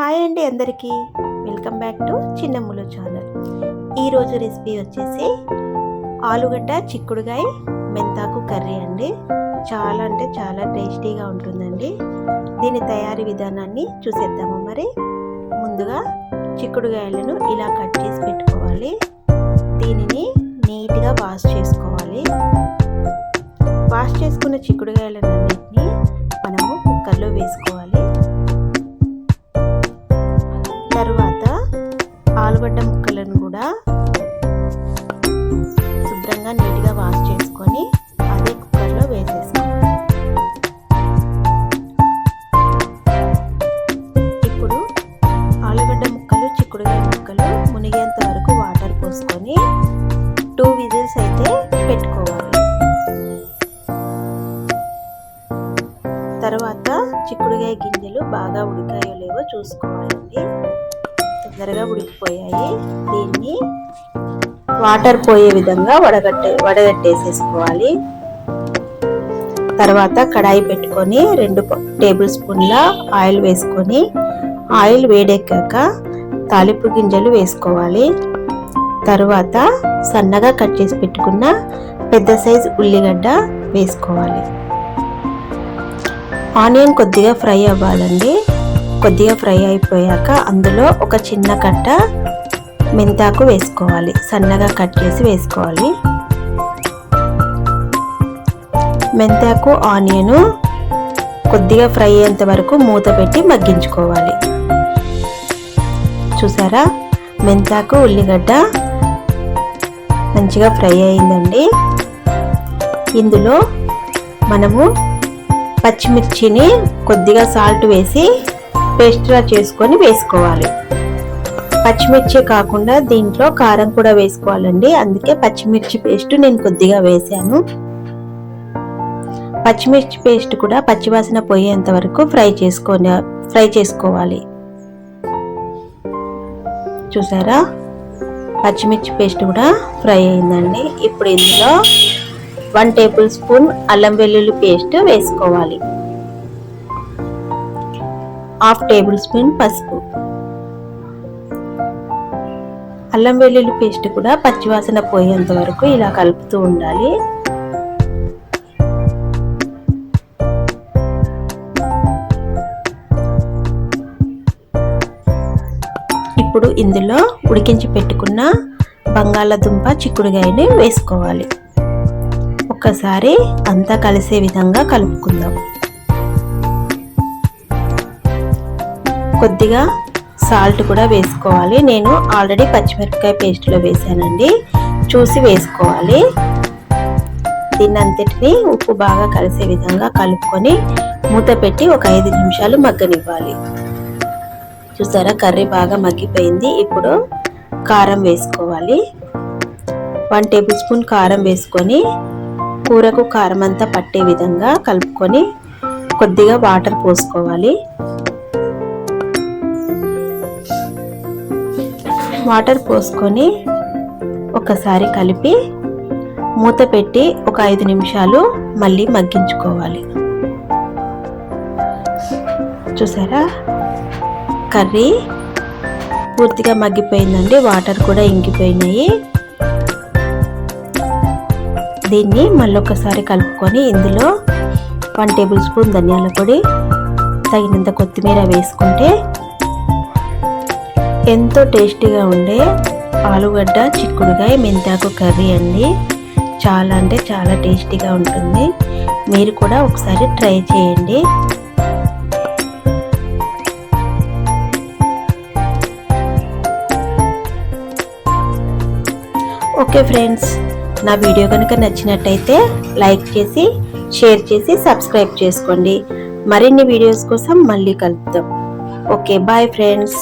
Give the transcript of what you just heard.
Hi అండి అందరికీ. Welcome back to Chinnammulu channel. ఈరోజు రెసిపీ వచ్చేసి ఆలుగడ్డ చిక్కుడుగాయ మెంతాకు కర్రీ అండి. చాలా అంటే చాలా టేస్టీగా ఉంటుందండి. దీని తయారీ విధానాన్ని చూసేద్దాము మరి. ముందుగా చిక్కుడుగాయలను ఇలా కట్ చేసి పెట్టుకోవాలి. దీనిని నీట్గా వాష్ చేసుకోవాలి. వాష్ చేసుకున్న చిక్కుడుగాయలన్నింటినీ మనము కుక్కర్లో వేసుకోవాలి. ఆలుగడ్డ ముక్కలను కూడా శుభ్రంగా నీట్గా వాష్ చేసుకొని అదే కుక్కర్లో వేసేసాం ఇప్పుడు ఆలుగడ్డ ముక్కలు చిక్కుడుగాయ ముక్కలు మునిగేంత వరకు వాటర్ పోసుకొని టూ విజిల్స్ అయితే పెట్టుకోవాలి. తర్వాత చిక్కుడుగాయ గింజలు బాగా ఉడికాయో లేవో చూసుకోవాలండి. తొందరగా ఉడికిపోయాయి. దీన్ని వాటర్ పోయే విధంగా వడగట్టే వడగట్టేసేసుకోవాలి. తర్వాత కడాయి పెట్టుకొని రెండు టేబుల్ స్పూన్ల ఆయిల్ వేసుకొని ఆయిల్ వేడెక్కాక తాలింపు గింజలు వేసుకోవాలి. తర్వాత సన్నగా కట్ చేసి పెట్టుకున్న పెద్ద సైజ్ ఉల్లిగడ్డ వేసుకోవాలి. ఆనియన్ కొద్దిగా ఫ్రై అవ్వాలండి. కొద్దిగా ఫ్రై అయిపోయాక అందులో ఒక చిన్న కట్ట మెంతాకు వేసుకోవాలి. సన్నగా కట్ చేసి వేసుకోవాలి. మెంతాకు ఆనియను కొద్దిగా ఫ్రై అయ్యేంత వరకు మూత పెట్టి మగ్గించుకోవాలి. చూసారా? మెంతాకు ఉల్లిగడ్డ మంచిగా ఫ్రై అయిందండి. ఇందులో మనము పచ్చిమిర్చిని కొద్దిగా సాల్ట్ వేసి పేస్ట్లా చేసుకొని వేసుకోవాలి. పచ్చిమిర్చి కాకుండా దీంట్లో కారం కూడా వేసుకోవాలండి. అందుకే పచ్చిమిర్చి పేస్ట్ నేను కొద్దిగా వేసాను. పచ్చిమిర్చి పేస్ట్ కూడా పచ్చివాసన పోయేంత వరకు ఫ్రై చేసుకొని ఫ్రై చేసుకోవాలి. చూసారా? పచ్చిమిర్చి పేస్ట్ కూడా ఫ్రై అయిందండి. ఇప్పుడు ఇందులో వన్ టేబుల్ స్పూన్ అల్లం వెల్లుల్లి పేస్ట్ వేసుకోవాలి. హాఫ్ టేబుల్ స్పూన్ పసుపు. అల్లం వెల్లుల్లి పేస్ట్ కూడా పచ్చివాసన పోయేంత వరకు ఇలా కలుపుతూ ఉండాలి. ఇప్పుడు ఇందులో ఉడికించి పెట్టుకున్న బంగాళదుంప చిక్కుడుగాయని వేసుకోవాలి. ఒక్కసారి అంతా కలిసే విధంగా కలుపుకుందాం. కొద్దిగా సాల్ట్ కూడా వేసుకోవాలి. నేను ఆల్రెడీ పచ్చిమిరపకాయ పేస్ట్లో వేసానండి. చూసి వేసుకోవాలి. దీన్నంతటిని ఉప్పు బాగా కలిసే విధంగా కలుపుకొని మూత పెట్టి ఒక ఐదు నిమిషాలు మగ్గనివ్వాలి. చూసారా కర్రీ బాగా మగ్గిపోయింది. ఇప్పుడు కారం వేసుకోవాలి. వన్ టేబుల్ స్పూన్ కారం వేసుకొని కూరకు కారం అంతా పట్టే విధంగా కలుపుకొని కొద్దిగా వాటర్ పోసుకోవాలి. వాటర్ పోసుకొని ఒకసారి కలిపి మూత పెట్టి ఒక ఐదు నిమిషాలు మళ్ళీ మగ్గించుకోవాలి. చూసారా? కర్రీ పూర్తిగా మగ్గిపోయిందండి వాటర్ కూడా ఇంకిపోయినాయి. దీన్ని మళ్ళీ ఒకసారి కలుపుకొని ఇందులో వన్ టేబుల్ స్పూన్ ధనియాల పొడి తగినంత కొత్తిమీర వేసుకుంటే ఎంతో టేస్టీగా ఉండే ఆలుగడ్డ చిక్కుడుగాయ మెంతాకు కర్రీ అండి. చాలా అంటే చాలా టేస్టీగా ఉంటుంది. మీరు కూడా ఒకసారి ట్రై చేయండి. ఓకే ఫ్రెండ్స్ నా వీడియో కనుక నచ్చినట్టయితే లైక్ చేసి షేర్ చేసి సబ్స్క్రైబ్ చేసుకోండి. మరిన్ని వీడియోస్ కోసం మళ్ళీ కలుపుతాం ఓకే బాయ్ ఫ్రెండ్స్.